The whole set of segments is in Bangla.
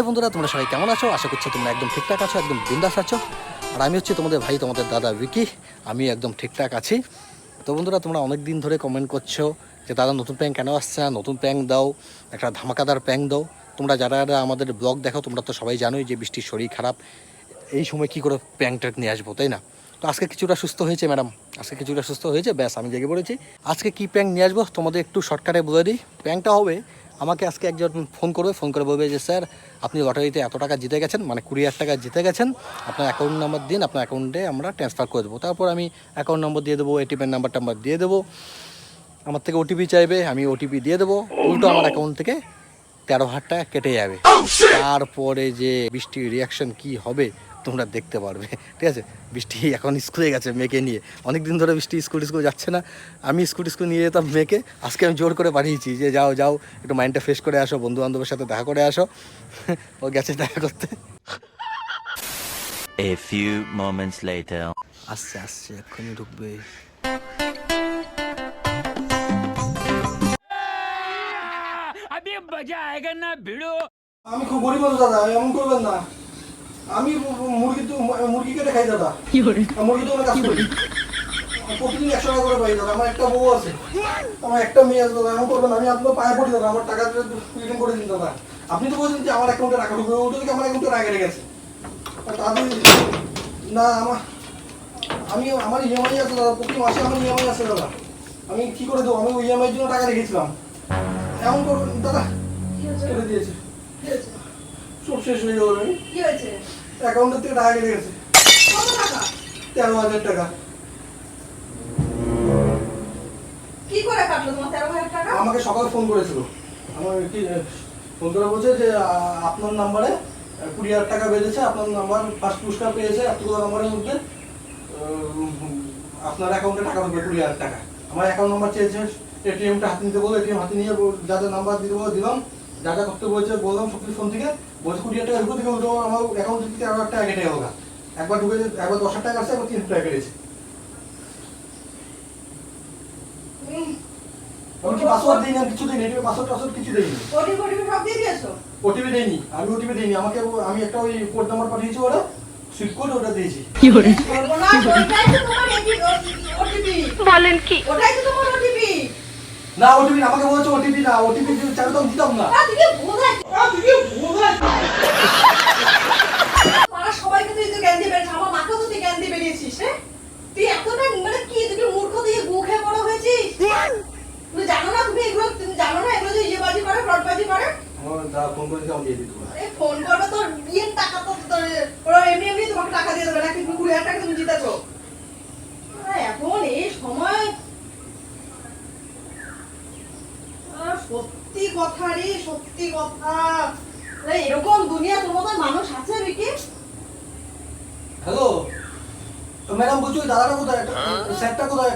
হাই বন্ধুরা, তোমরা সবাই কেমন আছো? আশা করছি তোমরা একদম ঠিকঠাক আছো, একদম বিন্দাস আছো। আর আমি হচ্ছি তোমাদের ভাই, তোমাদের দাদা উইকি আমি একদম ঠিকঠাক আছি। তো বন্ধুরা, তোমরা অনেক দিন ধরে কমেন্ট করছ যে, দাদা, নতুন প্যাং কেন আসছে না? নতুন প্যাং দাও, একটা ধামাকাদার প্যাং দাও। তোমরা যারা যারা আমাদের ব্লগ দেখো, তোমরা তো সবাই জানোই যে, বৃষ্টির শরীর খারাপ। এই সময় কি করে প্যাং ট্যাং নিয়ে আসব, তাই না? তো আজকে কিছুটা সুস্থ হয়েছে ম্যাডাম আজকে কিছুটা সুস্থ হয়েছে, ব্যাস, আমি জেগে পড়েছি। আজকে কি প্যাং নিয়ে আসব, তোমাদের একটু শর্টকাটে বলে দিই। প্যাংটা হবে আমাকে আজকে একজন ফোন করবে ফোন করে বলবে যে স্যার আপনি লটারিতে এত টাকা জিতে গেছেন মানে কুড়ি হাজার টাকা জিতে গেছেন আপনার অ্যাকাউন্ট নাম্বার দিন আপনার অ্যাকাউন্টে আমরা ট্রান্সফার করে দেবো। তারপর আমি অ্যাকাউন্ট নম্বর দিয়ে দেবো এটিএমের নাম্বার টাম্বার দিয়ে দেবো। আমার থেকে ওটিপি চাইবে আমি ওটিপি দিয়ে দেবো। উল্টো আমার অ্যাকাউন্ট থেকে তেরো হাজার টাকা কেটে যাবে। তারপরে যে বৃষ্টির রিয়াকশন কি হবে তোমরা দেখতে পারবে ঠিক আছে? বৃষ্টি এখন স্কুলে গেছে মেয়েকে নিয়ে। অনেক দিন ধরে বৃষ্টি স্কুল স্কুল যাচ্ছে না। আমি স্কুল স্কুল নিয়ে যেতাম মেয়েকে। আজকে আমি জোর করে পাঠিয়েছি যে যাও যাও একটু মাইন্ডটা ফ্রেশ করে আসো বন্ধু বান্ধবের সাথে দেখা করে আসো। ও গেছে দেখা করতে। A few moments later. আসছে আসছে এক্ষুনি ঢুকবে। আমি খুব গরিব দাদা এমন করবেন না। আমি মুরগি তো মুরগি কেটে খাই দাদা। মুরগি তো অনেক কাজ করি। প্রতিদিন একশো টাকা করে পাই দাদা। আমার একটা বউ আছে। আমার একটা মেয়ে আছে দাদা। এমন করবেন না। আমি আপনার পায়ে পড়ি দাদা। আমার টাকা রিটার্ন করে দিন দাদা। আপনি তো বলছেন যে আমার অ্যাকাউন্টে টাকা ঢুকবে। ওটা থেকে আমার অ্যাকাউন্টে টাকা গেছে তাড়াতাড়ি না আমার আমি আমার ইএমআই আছে দাদা। প্রতি মাসে আমার ইএমআই আছে দাদা। আমি কি করে দেবো? আমি ওই ইএমআই জন্য টাকা রেখেছিলাম। এমন করবেন দাদা। করে দিয়েছে। সব শেষ হয়ে আমি। কি হয়েছে? অ্যাকাউন্টের থেকে টাকা কেটে গেছে। তেরো হাজার টাকা। কি করে কাটলো তোমার তেরো হাজার টাকা? আমাকে সকালে ফোন করেছিল। আমার কি ফোন করে বলছে যে আপনার নাম্বারে কুড়ি হাজার টাকা বেঁধেছে আপনার নাম্বার ফার্স্ট পুরস্কার পেয়েছে এতগুলো নাম্বারের মধ্যে আপনার অ্যাকাউন্টে টাকা ঢুকবে কুড়ি হাজার টাকা। আমার অ্যাকাউন্ট নাম্বার চেয়েছে এটিএমটা হাতে নিতে বলো এটিএম হাতে নিয়ে যা নাম্বার দিতে বলো দিলাম। যা যা করতে বলছে বললাম সব কিছু ফোন থেকে। বলছে কুড়ি হাজার টাকা ঢুকে থেকে উল্টো আমার অ্যাকাউন্ট থেকে তেরো হাজার টাকা কেটে গেল একবার ঢুকে একবার দশ হাজার টাকা আসছে একবার তিন হাজার টাকা কেটেছে পাসওয়ার্ড কিছু পাসওয়ার্ড টাসওয়ার্ড কিছু ওটিপি ওটিপি সব দিয়ে দিয়েছ? ওটিপি দেয়নি আমি ওটিপি দেইনি আমাকে আমি একটা ওই কোড নাম্বার পাঠিয়েছি ওরা সুইট কোড ওটা দিয়েছি। সর্বনাশ, ওটাই তো তোমার ওটিপি। বলেন কি? ওটাই তো তোমার ওটিপি। না ওটিপি আমাকে বলেছে ওটিপি না ওটিপি চাইলে তো আমি দিতাম না আজকে বোঝাই আজকে বোঝাই পাড়ার সবাইকে তুই তো জ্ঞান দিয়ে বেরিয়েছিস আমার মাকেও তো তুই জ্ঞান দিয়ে বেরিয়েছিস হ্যাঁ তুই এতটা মানে কি তুই কি মূর্খ দিয়ে মুখে বড় হয়েছিস তুমি জানো না তুমি এগুলো তুমি জানো না এগুলো যে ইয়েবাজি করে ফ্রডবাজি করে আমার যা ফোন করেছে আমি দিয়ে দিত আরে ফোন করবে তোর বিয়ের টাকা তো তোর ওরা এমনি এমনি তোমাকে টাকা দিয়ে দেবে না কিন্তু কুড়ি হাজার টাকা তুমি জিতেছো আরে এখন এই সময় আহ, সত্যি কথা রে সত্যি কথা আরে এরকম দুনিয়া তোর মতন মানুষ আছে বিকি হ্যালো তো ম্যাডাম বলছি ওই দাদাটা কোথায় একটা স্যারটা কোথায়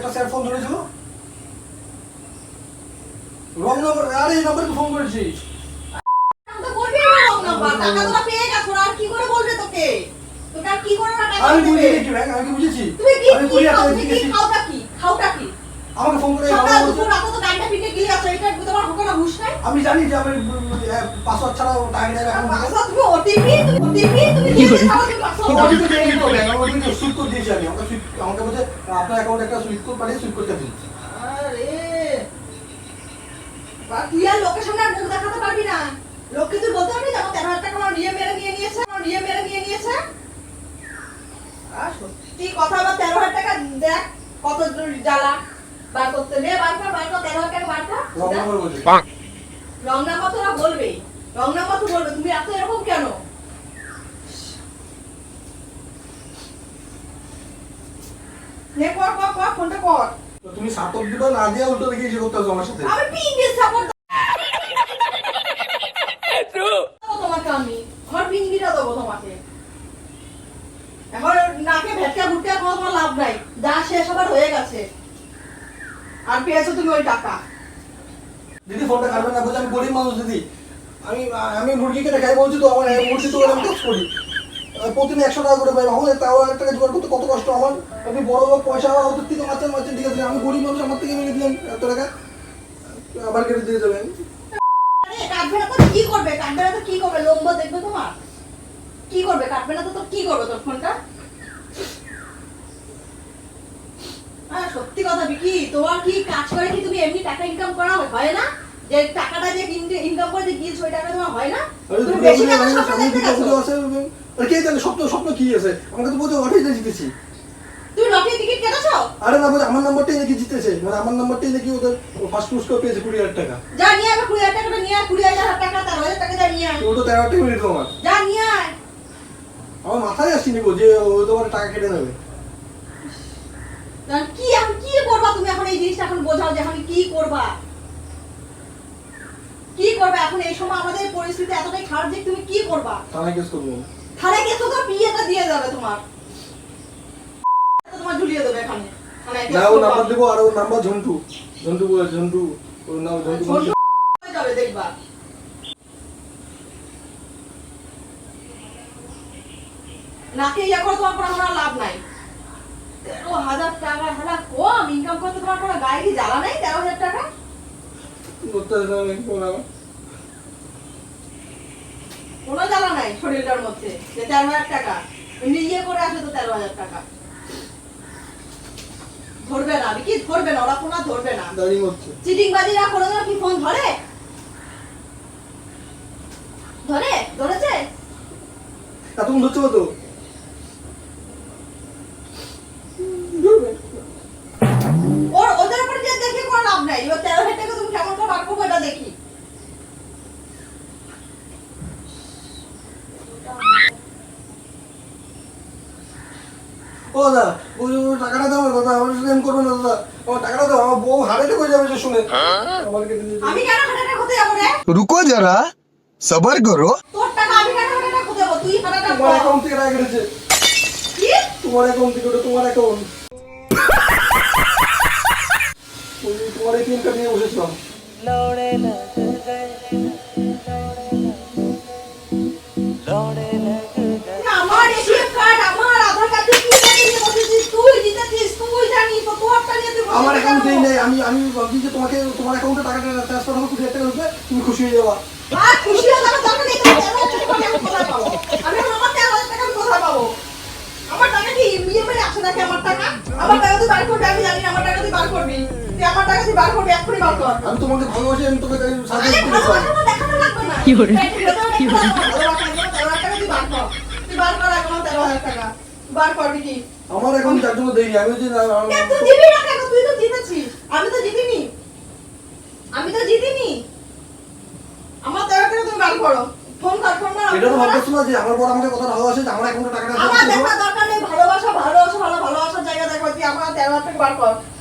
ফোন রং নাম্বার আরে এই নাম্বারে ফোন করেছিস আমি বুঝেছি করে ওরা আমি বুঝেছি? তুমি কি আমি কুড়ি হাজার দিয়েছি খাওটা কি? খাওটা কি? আমাকে ফোন করে সকাল দুপুর রাতে তো পিটে গিয়ে আছো এটা তোমার হোক না হুশ নাই? আমি জানি যে আমি পাসওয়ার্ড ছাড়া টাকা এখন পাসওয়ার্ড তুমি ওটিপি তুমি ওটিপি তুমি। ওটিপি দিয়ে দিতে হবে আমি ওটিপি দিয়েছি আমি আমাকে আমাকে বলছে আপনার অ্যাকাউন্টে একটা কোড পাঠিয়ে দিন আরে! বা তুই আর লোকের সামনে আর মুখ দেখাতে পারবি না। লোককে তুই বলতে পারবি যে আমার তেরো হাজার টাকা আমার নিয়ে মেরে নিয়ে নিয়েছে আমার নিয়ে মেরে নিয়ে নিয়েছে? আর সত্যি কথা আবার তেরো হাজার টাকা দেখ কত জ্বালা। বার করতে নে বার কর বার কর তেরো হাজার বার কর। রং নাম্বার বলবে রং নাম্বার তো বলবে। তুমি এত এরকম কেন? নে কর কর কর ফোনটা কর। তুমি সাতক দিবা না দিয়ে উল্টো দেখিয়েছি করতে হবে আমার সাথে? আমি পিন দিয়ে সাপোর্ট দেবো তোমাকে আমি আমার পিন দিয়ে দেবো তোমাকে এখন নাকে ভেটকা ঘুরতে আর কোনো তোমার লাভ নাই যা শেষ আবার হয়ে গেছে আর পেয়েছ তুমি ওই টাকা? দিদি ফোনটা কাটবেন না বলছে আমি গরিব মানুষ দিদি। আমি আমি মুরগি কেটে খাই বলছি তো আমার মুরগি তো আমি কাজ করি। প্রতিদিন একশো টাকা করে পাই। ভাবো তাও এক টাকা জোগাড় করতে কত কষ্ট আমার। আপনি বড় লোক পয়সা ওদের থেকে মারছেন মারছেন ঠিক আছে। আমি গরিব মানুষ আমার থেকে মেরে দিলেন এত টাকা। আবার কেটে দিয়ে যাবেন কাটবে না তো কি করবে? কাটবে না তো কি করবে? লম্ব দেখবে তোমার? কি করবে? কাটবে না তো তো কি করবে তোর ফোনটা হ্যাঁ সত্যি কথা বিকি তোমার কি কাজ করে কি তুমি এমনি টাকা ইনকাম করা হয়? না? যে টাকাটা যে ইনকাম করে যে ওই টাকা তোমার হয় না? তুমি বেশি টাকা স্বপ্ন দেখতে গেছো। আরে কে জানে স্বপ্ন স্বপ্ন কি আছে? আমাকে তো অঠাইতে জিতেছি। তুমি লটারি টিকিট কেটেছো? আরে না আমার নাম্বারটাই নাকি জিতেছে। মানে আমার নাম্বারটাই নাকি ওদের ফার্স্ট পুরস্কার পেয়েছে কুড়ি হাজার টাকা। যা নিয়ে আয় কুড়ি হাজার টাকাটা নিয়ে আয় কুড়ি হাজার টাকা তেরো হাজার টাকা যা নিয়ে আয়। তো ওটা তেরো হাজার টাকা মেরে দিল আমার যা নিয়ে আয়। আমার মাথায় আসছিনি গো যে ও তোমার টাকা কেটে নেবে। কি এখন কি করবা তুমি এখন এই জিনিসটা এখন বোঝাও যে এখন কি করবা? কি করবে এখন এই সময় আমাদের পরিস্থিতি এতটাই খারাপ যে তুমি কি করবা? থানায় কেস করব। থানায় গেছো তো বিয়েটা দিয়ে যাবে তোমার। তোমার ঝুলিয়ে দেবে এখানে। না ও নাম্বার দেবো আর ওর নাম্বার ঝন্টু। ঝন্টু ঝন্টু। ওর নাম ঝন্টু যাবে দেখবা। নাকে ইয়া করে তোমার আমার লাভ নাই। তেরো হাজার টাকা হেলা কম ইনকাম করতে তোমার কোনো গায়ে কি জ্বালা নাই তেরো হাজার টাকা? কোনো জ্বালা নাই। শরীরটার মধ্যে যে তেরো হাজার টাকা। এমনি করে আসে তো তেরো হাজার টাকা। ধরবে না কি ধরবে না ওরা কোনো ধরবে না। চিটিং বাজিরা কি ফোন ধরে? ধরে? ধরেছে? এতক্ষণ ধরছে কত? হ্যাঁ? রুকো যারা সবার করো। তোমার অ্যাকাউন্ট তোমার অ্যাকাউন্ট তোমার অ্যাকাউন্ট তোরটা নিয়ে তুই বসে আমার অ্যাকাউন্টে কেন? নেই আমি আমি ভাবছি যে তোমাকে তোমার অ্যাকাউন্টে টাকাটা ট্রান্সফার হবে কুড়ি টাকা ঢুকবে তুমি খুশি হয়ে যাবা। খুশি হয়ে যাবে কোথায় পাবো? আমি আমার টাকা কোথায় পাবো? আমার টাকা কি ইএমআই আসে নাকি আমার টাকা? আমার টাকা তুই বার করবি আমি জানি আমার টাকা তুই বার করবি। তুই আমার টাকা তুই বার করবি এক্ষুনি বার কর। আমি তোমাকে ভালোবাসি আমি তোকে আরে সাজেস্ট ভালোবাসা করেছিলাম তো দেখানো লাগবে না। কি করে? কি করে? ভালোবাসা নিয়ে তেরো হাজার টাকা তুই বার কর তুই বার কর এখন তেরো হাজার টাকা। বার করবি কি আমার এখন যার জন্য দেয়নি আমি যে তুই দিবি না কেন? তুই তো জিতেছিস আমি তো জিতিনি। আমি তো জিতিনি। আমার তেরো টাকা তুমি বার করো। ফোন কর ফোন কর। এটা তো ভাবতেছো না যে আমার বড় আমাকে কথা ভালোবাসে যে আমার অ্যাকাউন্টে টাকাটা আমার দেখা দরকার নেই ভালোবাসা ভালোবাসা ভালো ভালোবাসার জায়গা দেখো তুই আমার তেরো হাজার টাকা বার কর।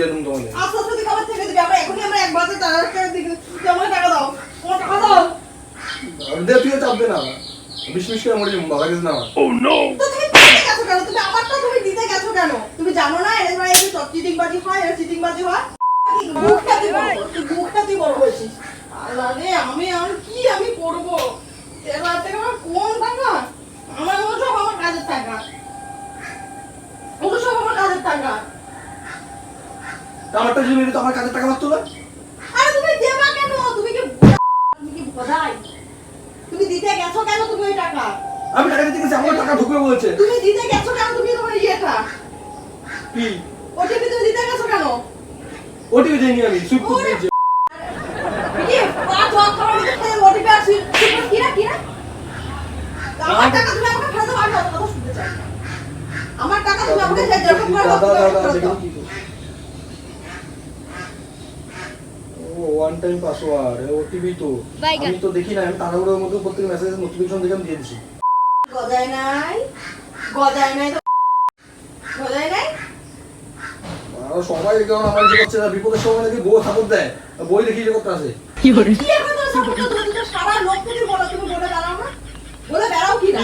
দিয়ে দেবো আস্তে তুই কবে থেকে দিবি আমরা এখনই আমরা এক বাজে টাকা টাকা দিবি তুই আমাকে টাকা দাও। তোমার টাকা দাও। দে তুই চাপবে না। বিশ করে মরে বাবা গেছে না আমার। তো তুমি দিতে গেছো কেন? তুমি আমারটা তুমি দিতে গেছো কেন? তুমি জানো না এর মানে এই চিটিং বাজি হয় এর চিটিং বাজি হয় মুখটা তুই বড় তুই মুখটা তুই বড় হয়েছিস আল্লাহ রে আমি আমি কি আমি করব? হাজার টাকা আমার কোন টাকা? আমার সব আমার কাজের টাকা। ওগুলো সব আমার কাজের টাকা। আমারটা যদি মেরে তো আমার কাজের টাকা মারতো না। আরে তুমি দেবা কেন? তুমি কি তুমি কি ভোদাই তুমি দিতে গেছো কেন তুমি ওই টাকা? আমি টাকা দিতে গেছি আমার টাকা ঢুকবে বলেছে। তুমি দিতে গেছো কেন তুমি তোমার ইয়েটা? কি? ওটিপি তুমি দিতে গেছো কেন? ওটিপি দেয়নি আমি সুইপ করে দিয়েছি। কি পাঁচ খাবার দিতে খেয়ে ওটিপি আর সুইট সুইট কি না কি না আমার টাকা তুমি আমাকে ফেরত দাও আমি কথা শুনতে চাই আমার টাকা তুমি আমাকে যে যেরকম করে দাও। দেখুন কি ও ওয়ান টাইম পাসওয়ার্ড ওটিপি তো। আমি তো দেখি না আমি তাড়াহুড়োর মধ্যে প্রত্যেক মেসেজ নোটিফিকেশন দেখে আমি দিয়ে দিছি। গজায় নাই? গজায় নাই তো গজায় নাই? সবাই কেমন আমার যে করছে বিপদের সময় নাকি বউ সাপোর্ট দেয়। বই দেখি যে করতে আসে কি এখন তো সাপোর্ট করতে তুমি তো সারা লোক তুমি বলো তুমি বলে বেড়াও না? বলে বেড়াও কি না?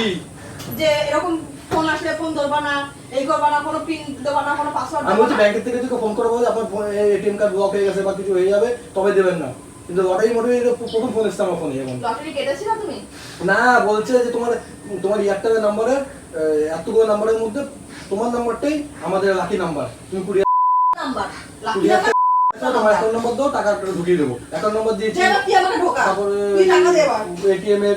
যে এরকম ফোন আসলে ফোন ধরবা না এই করবা না কোনো পিন দেবা না কোনো পাসওয়ার্ড আমি বলছি ব্যাংকের থেকে যদি ফোন করে বলে আপনার এটিএম কার্ড ব্লক হয়ে গেছে বা কিছু হয়ে যাবে তবে দেবেন না। কিন্তু লটারি মোটে প্রথম ফোন এসছে আমার ফোনে এখন লটারি কেটেছিল তুমি? না বলছে যে তোমার তোমার এয়ারটেলের নাম্বারে এতগুলো নাম্বারের মধ্যে তোমার নাম্বারটাই আমাদের লাকি নাম্বার তুমি কুড়ি নাম্বার লাকি নাম্বার টাকা তোমার অ্যাকাউন্ট নম্বর দাও টাকা ঢুকিয়ে দেবো। অ্যাকাউন্ট নম্বর দিয়েছি। তারপরে এটিএম এর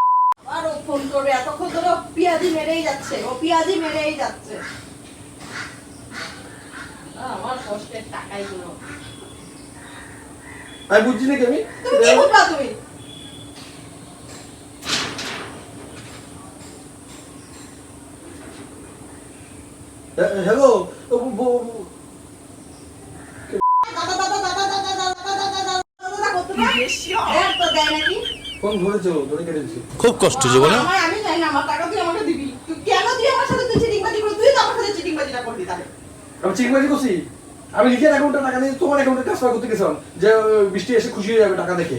আর ফোন করবে। এতক্ষণ ধরে পিয়াজি মেরেই যাচ্ছে। ও পিয়াজি মেরেই যাচ্ছে। আমার কষ্টের টাকাই গুলো আমি বুঝছি নাকি আমি? তুমি কি বুঝবা তুমি? হ্যালো? খুব কষ্ট জীবনে। আমি জানি না আমার টাকা তুই আমাকে দিবি। তুই কেন তুই আমার সাথে তুই চিটিংবাজি করবি? তুই তো আমার সাথে চিটিংবাজিটা করবি তাহলে। আমি চিকবাজি করছি। আমি নিজের অ্যাকাউন্টে টাকা নিয়ে তোমার অ্যাকাউন্টে ট্রান্সফার করতে গেছিলাম। যে বৃষ্টি এসে খুশি হয়ে যাবে টাকা দেখে।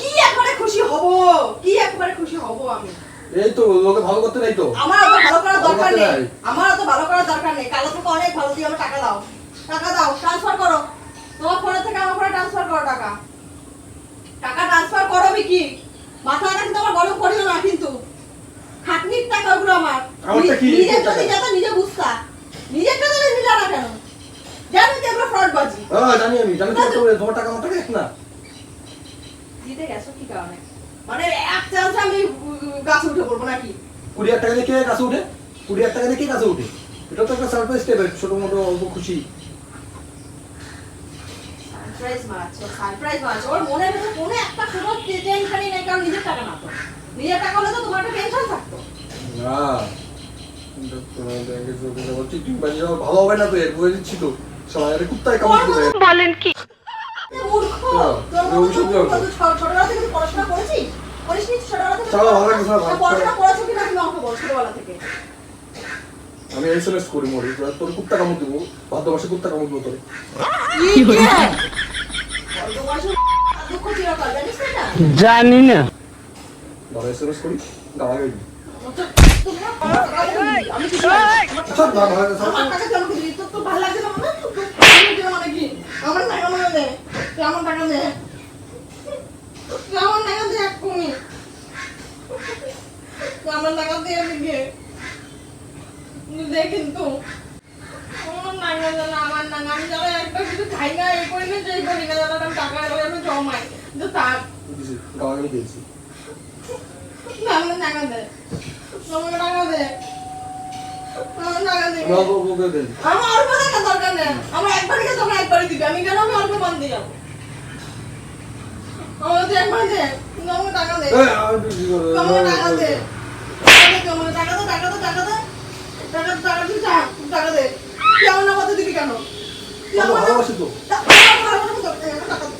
কি একবারে খুশি হব? কি একবারে খুশি হব আমি? এই তো লোকে ভালো করতে নাই তো। আমার অত ভালো করার দরকার নেই। আমার অত ভালো করার দরকার নেই। কালো থেকে অনেক ভালো দিয়ে আমার টাকা দাও। টাকা দাও ট্রান্সফার করো। তোমার ফোনে থেকে আমার ফোনে ট্রান্সফার করো টাকা। টাকা ট্রান্সফার করো কি মাথাটা কিন্তু আমার গরম করিও না কিন্তু। খাটনির টাকা ওগুলো আমার। নিজের নিজে বুঝতা। নিজের টাকা তো কেন? জানি তো এগুলো ফ্রড বাজি হ্যাঁ জানি আমি জানি তো- তোমার টাকা আমার টাকা? না। গেছো কি কারণে? মানে এক চান্স আমি গাছে উঠে পড়ব নাকি? কুড়ি হাজার টাকা দিয়ে কে কাছে উঠে? কুড়ি হাজার টাকা দিয়ে কে কাছে উঠে? এটা তো একটা সারপ্রাইজ ছোট মোটো অল্প খুশি। Surprise মারাচ্ছে surprise মারাচ্ছে। ওর মনের ভেতর কোনো একটা কোনো টেনশনই নেই কারণ নিজের টাকা না তো। নিজের টাকা হলে তো তোমার একটা টেনশন থাকতো। না তোমার ব্যাংকে চলতে যাব চিটিংবাজি যাব ভালো হবে না তো এর বলে দিচ্ছি সবাই কুত্তায় কামড় দেবে তুই মূর্খ! হ্যাঁ, তোর মতো ওই সব মূর্খ, জানো। তুই ছো- ছোটবেলা থেকে পড়াশোনা করেছিস? করিসনি ছোটবেলা থেকে চলো, ভালো লাগছে, পড়াশোনা করেছ কিনা? তুমি আমাকে বল ছোটবেলা থেকে। আমি এসএমএস করি মরি তোর কুত্তা কামড় দেবো ভাদ্র মাসে কুত্তা কামড় দেবো তোরে। জানি না দেখেন তো আমার নাঙ্গা জানা আমার নাঙ্গা আমি যারা একটা কিছু খাই না এই করি না যে করি না জানা টাকা জমাই। কিন্তু তার গাওয়ানি দিয়েছি আমার অল্প টাকা দরকার নেই আমার একবারই তখন একবারই দিবি আমি কেন অল্প পান দিয়ে যাব আমাদের একবার দে টাকা দে টাকা দে টাকা দে দিবি কেন তুই আমার কথা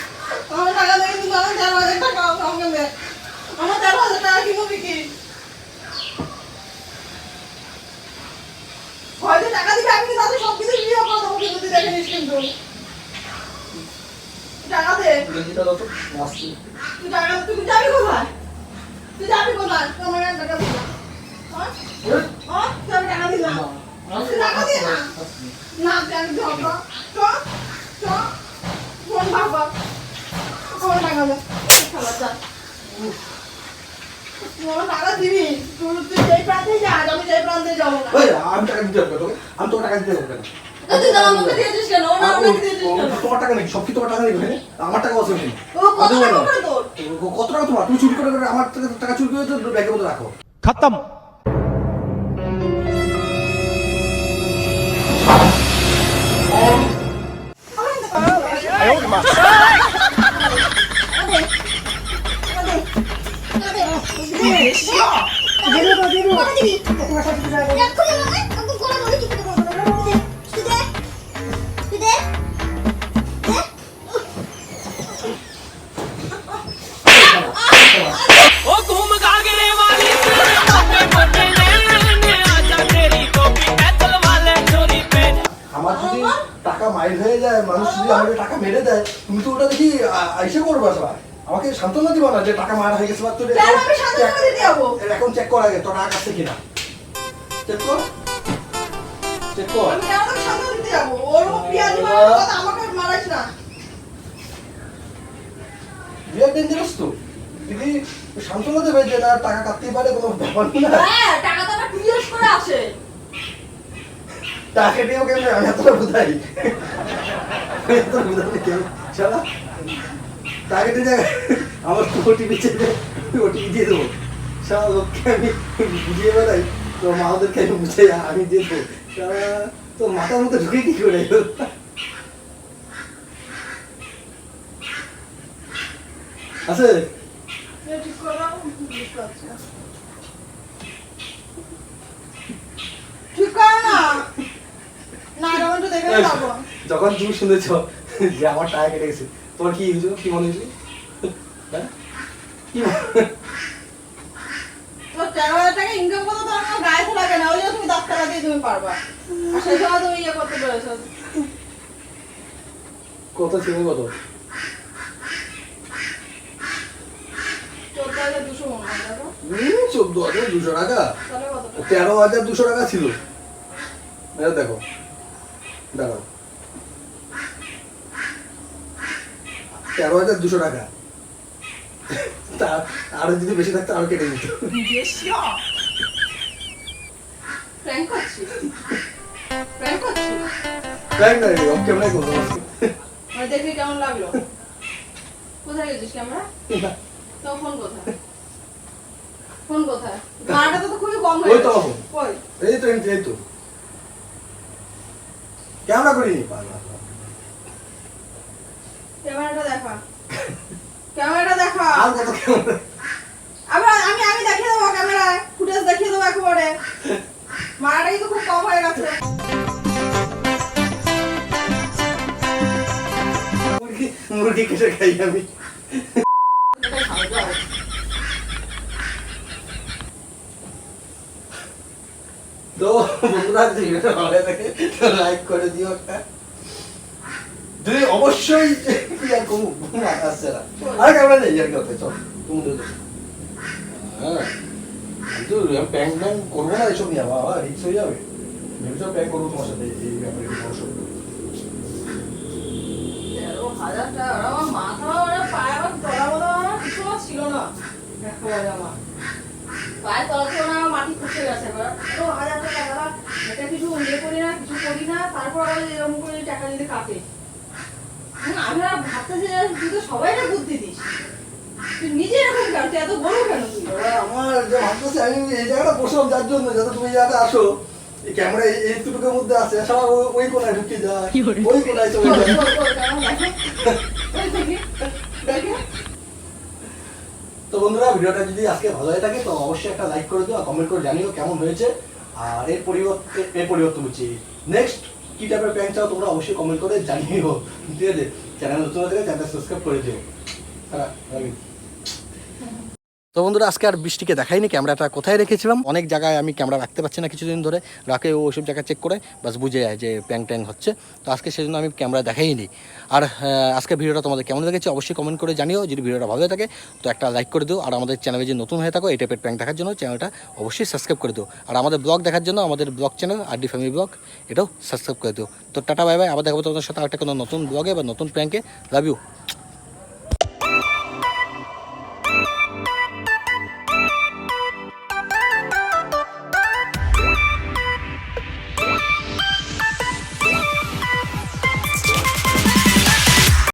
আমার টাকা দেখে কিন্তু আমার চার হাজার টাকা আমাকে দে। আমার চার হাজার টাকা কিনো বিক্রি হয়তো টাকা দিবে, আমি তাদের সব কিছু বিয়ে করে দেবো কিন্তু তুই দেখে নিস কিন্তু। টাকা দে। তুই টাকা তুই যাবি কোথায়? তুই যাবি কোথায়? তোমার টাকা দিবি টাকা দিলাম। হ্যাঁ? হ্যাঁ? টাকা দিয়ে না। না জানি ধর তো তো ফোন ভাবা আমি সেই প্রান্তে যাব না ওই, আমি টাকা তোমার দিতে পারব তোমার নেই সব কি তোমার নেই আমার নেই কত তোমার তুমি চুরি করে করে আমার টাকা টাকা চুরি করে ব্যাগের মধ্যে রাখো 出る出る。সান্ত্বনা দিব না যে টাকা মারা হয়ে গেছে বা তোর সান্ত্বনা? এখন চেক কর আগে তোর টাকা আছে কিনা? চেক কর। চেক কর। আমি তোকে সামনে দিতে যাব? ওর পিয়াজি মারার কথা আমাকে মারাইস না। বিরাট ডেঞ্জারাস তো। দিদি সান্ত্বনা দেবে যে না টাকা কাটতেই পারে কোনো ব্যাপার না। হ্যাঁ টাকা তো আমার পিএস করে আসে টাকা কেটেও কেন আমি এতটা বুঝাই এতটা বুঝাই কেন সারা টাকা যায় আমার তো ওটিপি চেয়ে ওটিপি দিয়ে দেবো। সারা লোককে আমি বুঝিয়ে বেড়াই তো মাওদেরকে আমি বুঝে আমি দিয়ে দেবো। সারা তোর মাথার মধ্যে ঢুকে কি করে আছে? যখন তুমি শুনেছ যে আমার টাকা কেটে গেছে তোমার কি হয়েছিল কি মনে হয়েছিল ইয়ে কত ছিল কত? চোদ্দ হাজার দুশো টাকা? তেরো হাজার দুশো টাকা ছিল। এটা দেখো। দাঁড়াও। তেরো হাজার দুশো টাকা। তা আরও যদি বেশি থাকতো আরও কেটে দিত মানে দেখবি কেমন লাগল? কোথায় গেছিস ক্যামেরা তো ফোন কোথায়? ফোন কোথায়? ভাড়াটা তো খুবই কম হয়ে ওই তো। কই? এই তো এই তো ক্যামেরা করিনি। পাগলা ক্যামেরাটা দেখা। ক্যামেরাটা দেখা। আর কত ক্যামেরা আবার আমি আমি দেখিয়ে দেবো ক্যামেরায়। ফুটেজ দেখিয়ে দেবো একেবারে। ভাড়াটা কিন্তু খুব কম হয়ে গেছে। মুরগি মুরগি কেটে খাই আমি। তো বন্ধুরা যদি ভিডিওটা ভালো লাগে। থাকে লাইক করে দিও একটা। যদি অবশ্যই কি আর কমু? আসছে না। আর ক্যামেরা নেই আর কি হতে চল তুমি তো হ্যাঁ কিন্তু প্যাং প্যাং করব না এসব নিয়ে। বাবা রিক্স হয়ে যাবে। ভেবেছো প্যাং করব তোমার সাথে এই ব্যাপারে কোনো অসুবিধা নেই। তেরো হাজার টাকা। আর আমার মাথা ওরা পায়ে আমার কিছু ছিল না। আমার। পায়ে তলা থেকে মাটি খসে গেছে এবার। তেরো হাজার টাকা। দাদা এটা কিছু ইয়ে করি না কিছু করি না তারপর আবার এরকম করে টাকা যদি কাটে। হুম, ভাবতেছি তুই তো সবাই বুদ্ধি দিস। তুই নিজে এরকম কেন? তুই এত বড় কেন তুই? আমার যে ভাবতেছি আমি এই জায়গাটা বসলাম যার জন্য যাতে তুমি জায়গাটা আসো এই ক্যামেরা এই এইটুকুর মধ্যে আছে। সবাই ওই- ওই কোনায় ঢুকে যায় ওই কোনায় চলে যায় কই, কই, কেমন দেখো? ওই দেখি, দেখি। তো বন্ধুরা ভিডিওটা যদি আজকে ভালো হয়ে থাকে তো অবশ্যই একটা লাইক করে দিও আর কমেন্ট করে জানিও কেমন হয়েছে। আর এর পরিবর্তে এর পরিবর্তে বলছি নেক্সট কি টাইপের প্যান্ট চাও তোমরা অবশ্যই কমেন্ট করে জানিও। ঠিক আছে চ্যানেল নতুন থাকে চ্যানেল সাবস্ক্রাইব করে দিও। হ্যাঁ তো বন্ধুরা, আজকে আর বৃষ্টিকে দেখাইনি, ক্যামেরাটা কোথায় রেখেছিলাম? অনেক জায়গায় আমি ক্যামেরা রাখতে পারছি না কিছুদিন ধরে, রাখে ও ওইসব জায়গা চেক করে, বাস বুঝে যায় যে প্যাং ট্যাং হচ্ছে। তো আজকে সেজন্য আমি ক্যামেরা দেখাইনি। আর আজকে ভিডিওটা তোমাদের কেমন লেগেছে অবশ্যই কমেন্ট করে জানিও, যদি ভিডিওটা ভালো থাকে, তো একটা লাইক করে দিও। আর আমাদের চ্যানেলে যে নতুন হয়ে থাকো, এই টাইপের প্যাং দেখার জন্য চ্যানেলটা অবশ্যই সাবস্ক্রাইব করে দিও। আর আমাদের ব্লগ দেখার জন্য আমাদের blog channel R D family blog এটাও সাবস্ক্রাইব করে দিও। তো টাটা বাই বাই আবার দেখাবো তোমাদের সাথে একটা কোনো নতুন ব্লগে বা নতুন প্যাংকে। Love you